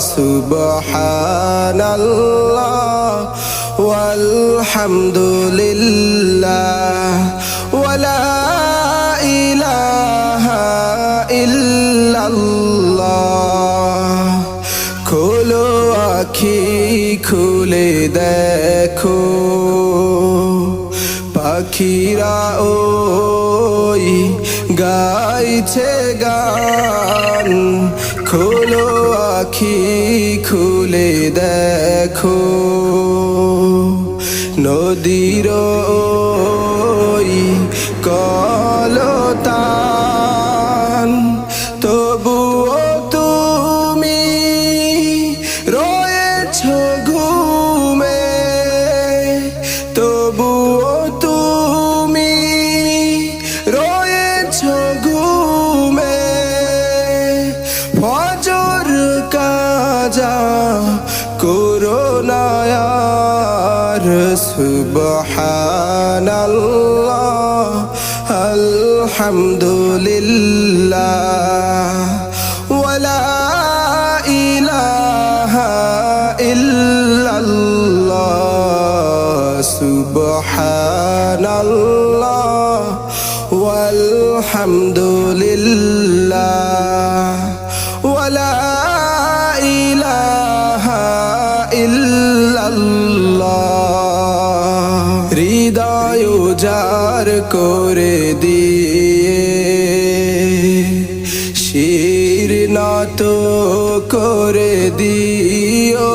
সুবহান আলহামদুলিল্লাহ ওয়ালা ইলাহা ইল্লাল্লাহ। খোলো আখি খুলে দেখো। পাখিরা ওই গাইছে গান খোল আখি খুলে দেখো। নদীর কলতান তবুও তুমি রয়েছ কাজা করোনায়ার সুবহানাল্লাহ আলহামদুলিল্লাহ ওয়ালা ইলাহা ইল্লাল্লাহ সুবহানাল্লাহ walhamdulillah ওয়ালা ইলাহা ইল্লাল্লাহ। হৃদয় উজার করে দিয়ে শির করে দিও।